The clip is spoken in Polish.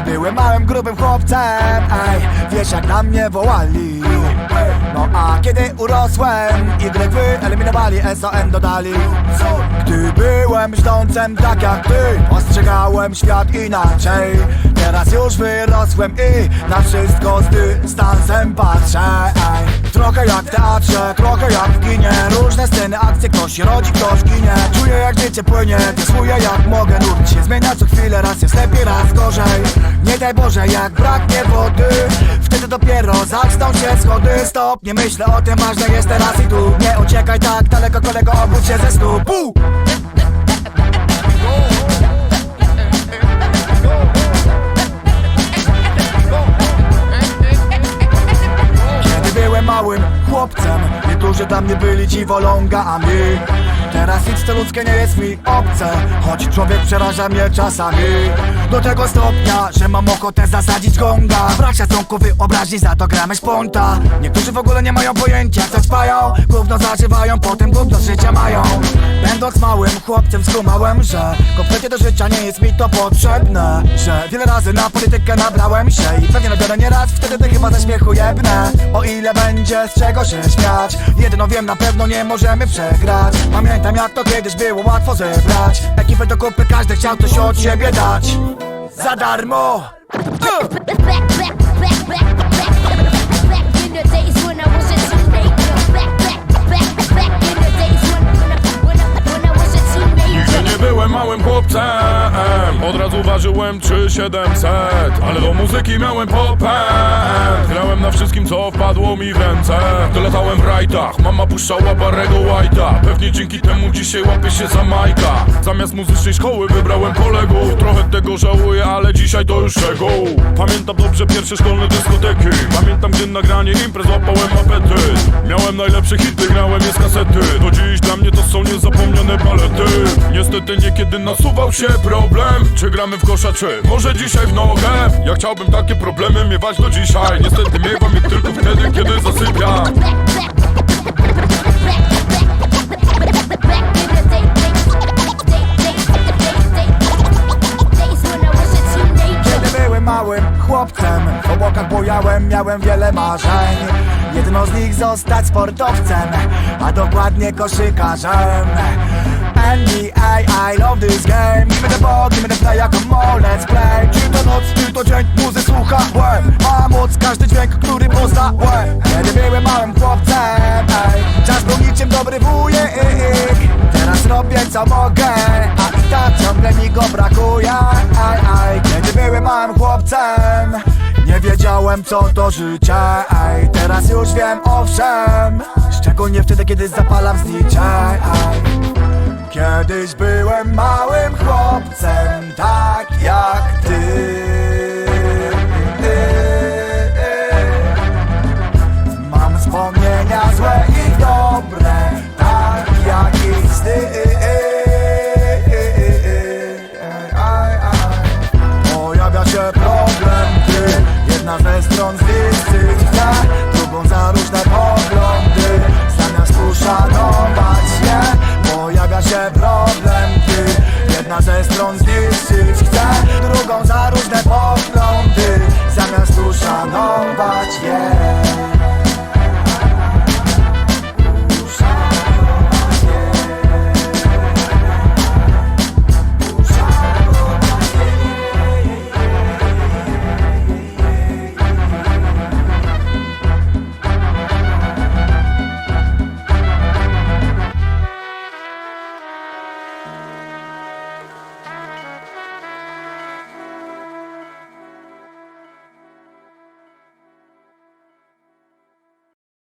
byłem małym, grubym chłopcem Ej, wiesz jak na mnie wołali. No a kiedy urosłem Y wyeliminowali, SON dodali. Gdy byłem myślącym tak jak ty Postrzegałem świat inaczej Teraz już wyrosłem i na wszystko z dystansem patrzę Ej, Trochę jak w teatrze, trochę jak w kinie. Różne sceny, akcje, ktoś się rodzi, ktoś ginie. Czuję jak życie płynie, testuję jak mogę Nurt się. Zmienia co chwilę, raz jest lepiej, raz gorzej. Nie daj Boże, jak braknie wody Wtedy dopiero zaczną się schody. Stop, nie myślę o tym, ważne jest teraz i tu. Nie uciekaj tak daleko, kolego, obudź się ze snu. Pu! Małym chłopcem. Niektórzy dla mnie byli dziwolągami Teraz nic to ludzkie nie jest mi obce. Choć człowiek przeraża mnie czasami. Do tego stopnia, że mam ochotę zasadzić gonga. Brak szacunku wyobraźni, za to gramy szponta. Niektórzy w ogóle nie mają pojęcia co trwają. Gówno zażywają, potem gówno życia mają Będąc małym chłopcem skumałem, że Kompletnie do życia nie jest mi to potrzebne Że wiele razy na politykę nabrałem się I pewnie nabiorę nie raz, wtedy to chyba ze śmiechu jebnę. O ile będzie z czego się śmiać Jedno wiem, na pewno nie możemy przegrać. Pamiętam jak to kiedyś było łatwo zebrać. Ekipę do kupy, każdy chciał coś od siebie dać. Za darmo! back, małym chłopcem. Od razu ważyłem 3700 Ale do muzyki miałem popęd. Grałem na wszystkim co wpadło mi w ręce. Gdy w rajtach Mama puszczała Barrego White'a. Pewnie dzięki temu dzisiaj łapię się za Majka Zamiast muzycznej szkoły wybrałem kolegów. Trochę tego żałuję, ale dzisiaj to już czego Pamiętam dobrze pierwsze szkolne dyskoteki. Pamiętam gdy nagranie imprez łapałem apetyt Miałem najlepsze hity, grałem je z kasety. Do dziś dla mnie to są niezapomniane balety. Niestety niekiedy nasuwał się problem Czy gramy w kosza, czy może dzisiaj w nogę? Ja chciałbym takie problemy miewać do dzisiaj. Niestety miewam je tylko wtedy, kiedy zasypiam chłopcem W obłokach bujałem, miałem wiele marzeń. Jedno z nich zostać sportowcem A dokładnie koszykarzem. NBA, I love this game. Give me the ball, give me the play, come on, let's play. Czy to noc, czy to dzień, muzy słucha A i tak ciągle mi go brakuje aj, aj. Kiedy byłem małym chłopcem Nie wiedziałem co to życie aj. Teraz już wiem owszem Szczególnie wtedy kiedy zapalam znicze. Kiedyś byłem małym chłopcem Tak jak ty Mam wspomnienia złe i dobre Tak jak i wstyd wiele stron zniszczyć Chcę drugą za różne poglądy Zamiast uszanować je.